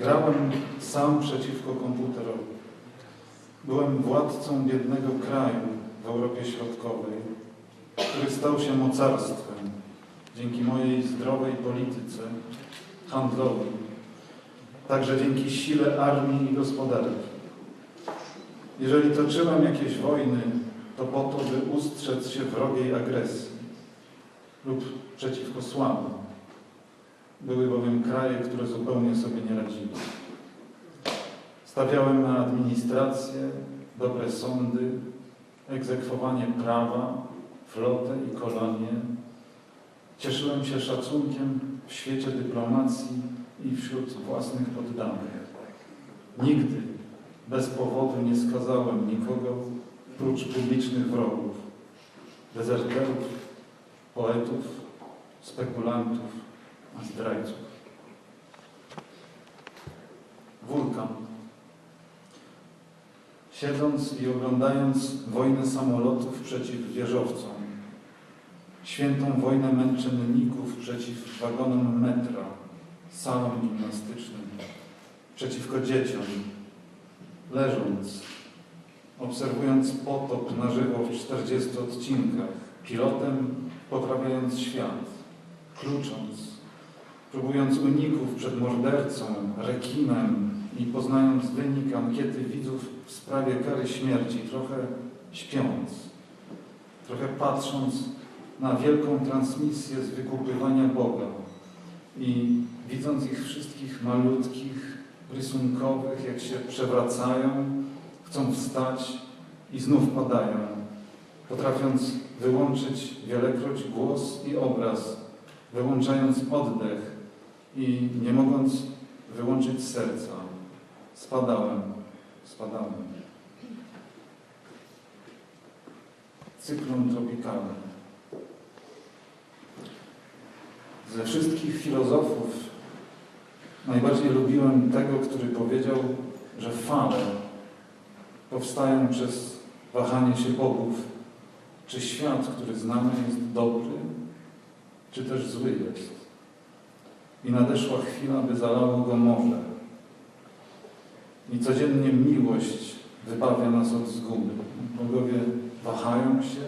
Grałem sam przeciwko komputerowi. Byłem władcą biednego kraju w Europie Środkowej, który stał się mocarstwem dzięki mojej zdrowej polityce handlowej, także dzięki sile armii i gospodarki. Jeżeli toczyłem jakieś wojny, to po to, by ustrzec się wrogiej agresji lub przeciwko słabym. Były bowiem kraje, które zupełnie sobie nie radziły. Stawiałem na administrację, dobre sądy, egzekwowanie prawa, flotę i kolonie. Cieszyłem się szacunkiem w świecie dyplomacji i wśród własnych poddanych. Nigdy bez powodu nie skazałem nikogo prócz publicznych wrogów, dezerterów, poetów, spekulantów, zdrajców. Wulkan. Siedząc i oglądając wojnę samolotów przeciw wieżowcom, świętą wojnę męczenników przeciw wagonom metra, salom gimnastycznym, przeciwko dzieciom, leżąc, obserwując potop na żywo w 40 odcinkach, pilotem poprawiając świat, klucząc, próbując uników przed mordercą, rekinem i poznając wynik ankiety widzów w sprawie kary śmierci, trochę śpiąc, trochę patrząc na wielką transmisję z wykupywania Boga i widząc ich wszystkich malutkich, rysunkowych, jak się przewracają, chcą wstać i znów padają, potrafiąc wyłączyć wielekroć głos i obraz, wyłączając oddech i nie mogąc wyłączyć serca. Spadałem, spadałem. Cyklon tropikalny. Ze wszystkich filozofów najbardziej lubiłem tego, który powiedział, że fale powstają przez wahanie się bogów, czy świat, który znamy, jest dobry, czy też zły jest. I nadeszła chwila, by zalało go morze. I codziennie miłość wybawia nas od zguby. Bogowie wahają się,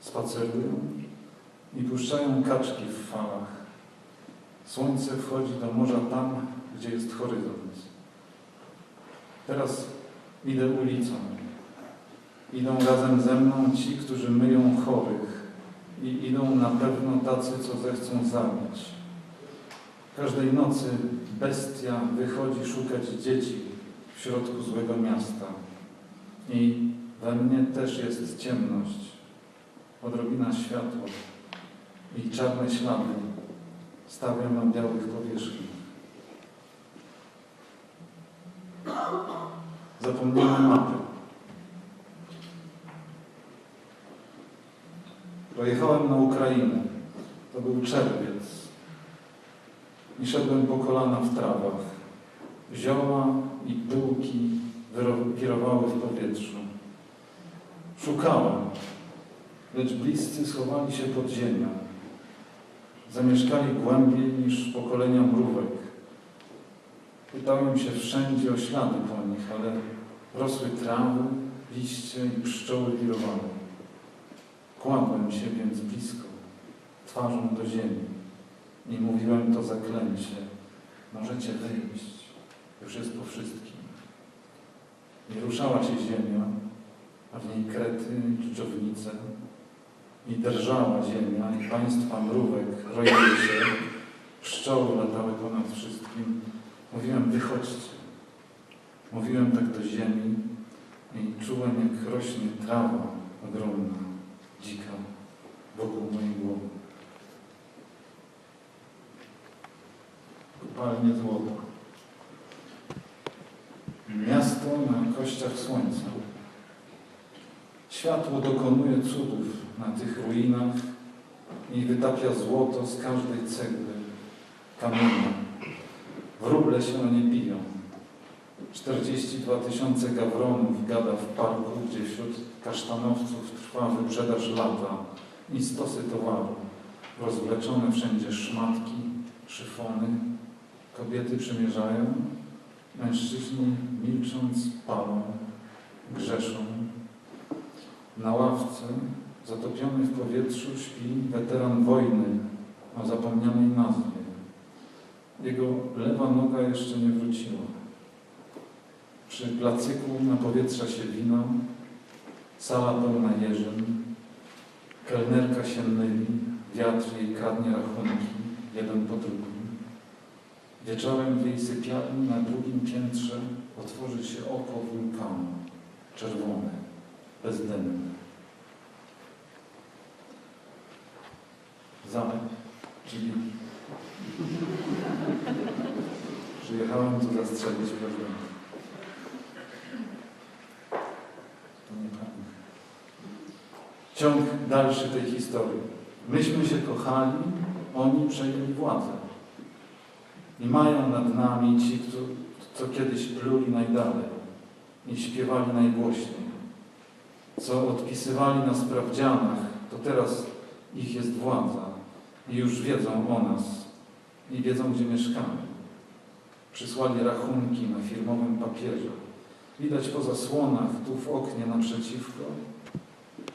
spacerują i puszczają kaczki w falach. Słońce wchodzi do morza tam, gdzie jest horyzont. Teraz idę ulicą. Idą razem ze mną ci, którzy myją chorych i idą na pewno tacy, co zechcą zabić. Każdej nocy bestia wychodzi szukać dzieci w środku złego miasta. I we mnie też jest ciemność, odrobina światła i czarne ślady stawiam na białych powierzchniach. Zapomniałem mapy. Pojechałem na Ukrainę. To był czerwiec. I szedłem po kolana w trawach. Zioła i pyłki wirowały w powietrzu. Szukałem, lecz bliscy schowali się pod ziemią. Zamieszkali głębiej niż pokolenia mrówek. Pytałem się wszędzie o ślady po nich, ale rosły trawy, liście i pszczoły wirowały. Kładłem się więc blisko, twarzą do ziemi i mówiłem to zaklęcie. Możecie wyjść, już jest po wszystkim. Nie ruszała się ziemia, a w niej krety i dżdżownice. I drżała ziemia i państwa mrówek roiły się, pszczoły latały ponad wszystkim. Mówiłem, wychodźcie. Mówiłem tak do ziemi i czułem, jak rośnie trawa ogromna, dzika, wokół mojej głowy. Kopalnie złota. Miasto na kościach słońca. Światło dokonuje cudów na tych ruinach i wytapia złoto z każdej cegły, kamienia. Wróble się nie biją. 42 tysiące gawronów gada w parku, gdzie wśród kasztanowców trwa wyprzedaż lata i stosy towaru. Rozwleczone wszędzie szmatki, szyfony. Kobiety przymierzają, Mężczyźni milcząc palą, grzeszą. Na ławce, zatopiony w powietrzu, śpi weteran wojny o zapomnianej nazwie. Jego lewa noga jeszcze nie wróciła. Przy placyku napowietrza się wino, sala pełna jeżyn, kelnerka się myli, wiatr jej kradnie rachunki, jeden po drugim. Wieczorem w jej sypialni na drugim piętrze otworzy się oko wulkanu, czerwone, bezdenne. Zamek, czyli przyjechałem tu zastrzelić prezydenta. To nieprawda. Ciąg dalszy tej historii. Myśmy się kochali, oni przejęli władzę. I mają nad nami ci, kto, co kiedyś pluli najdalej i śpiewali najgłośniej, co odpisywali na sprawdzianach, to teraz ich jest władza i już wiedzą o nas i wiedzą, gdzie mieszkamy. Przysłali rachunki na firmowym papierze. Widać po zasłonach, tu w oknie naprzeciwko,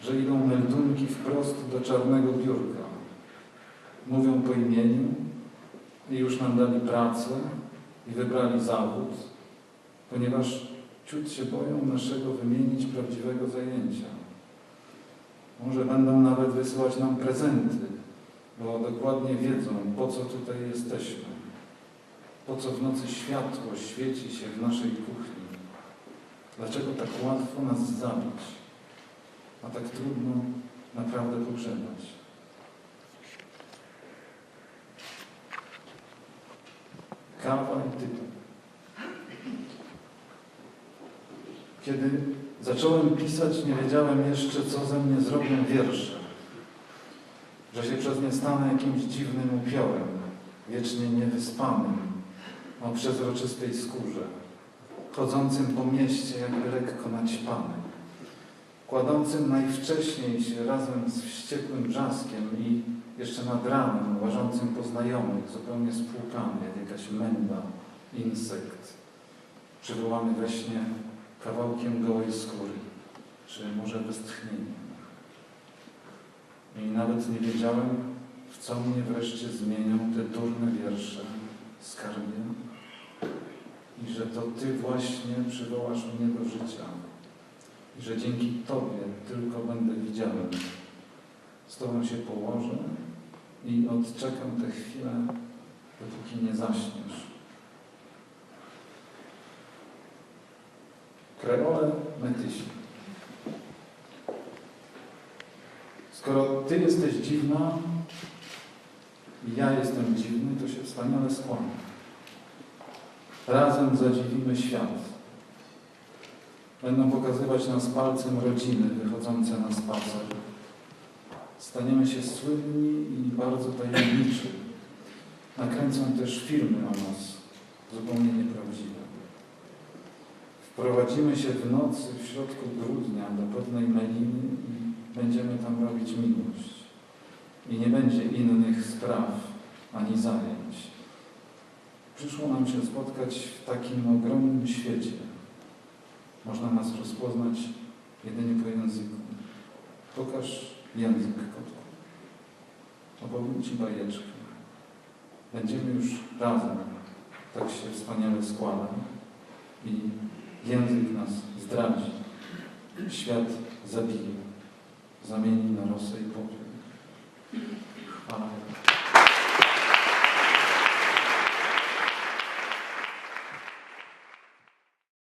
że idą meldunki wprost do czarnego biurka. Mówią po imieniu i już nam dali pracę i wybrali zawód, ponieważ ciut się boją naszego wymienić prawdziwego zajęcia. Może będą nawet wysyłać nam prezenty, bo dokładnie wiedzą, po co tutaj jesteśmy. Po co w nocy światło świeci się w naszej kuchni. Dlaczego tak łatwo nas zabić, a tak trudno naprawdę pogrzebać. I tytuł. Kiedy zacząłem pisać, nie wiedziałem jeszcze, co ze mnie zrobią wiersze. Że się przez nie stanę jakimś dziwnym upiorem, wiecznie niewyspanym, o przezroczystej skórze, chodzącym po mieście jakby lekko naćpanym, kładącym najwcześniej się razem z wściekłym brzaskiem i jeszcze nad ranem, łażącym po znajomych, zupełnie spłukany, jak jakaś menda, insekt, przywołany we śnie kawałkiem gołej skóry, czy może westchnieniem. I nawet nie wiedziałem, w co mnie wreszcie zmienią te durne wiersze, skarbie, i że to Ty właśnie przywołasz mnie do życia, i że dzięki Tobie tylko będę widziałem. Z Tobą się położę i odczekam tę chwilę, dopóki nie zaśniesz. Kreole Metysi. Skoro Ty jesteś dziwna i ja jestem dziwny, to się wspaniale skłania. Razem zadziwimy świat. Będą pokazywać nas palcem rodziny wychodzące na spacer. Staniemy się słynni i bardzo tajemniczy. Nakręcą też filmy o nas, zupełnie nieprawdziwe. Wprowadzimy się w nocy w środku grudnia do pewnej meliny i będziemy tam robić miłość. I nie będzie innych spraw ani zajęć. Przyszło nam się spotkać w takim ogromnym świecie. Można nas rozpoznać jedynie po języku. Pokaż język, kotku. Opowiem Ci bajeczkę. Będziemy już razem. Tak się wspaniale składa. I język nas zdradzi. Świat zabije. Zamieni na rosę i popiół. Amen.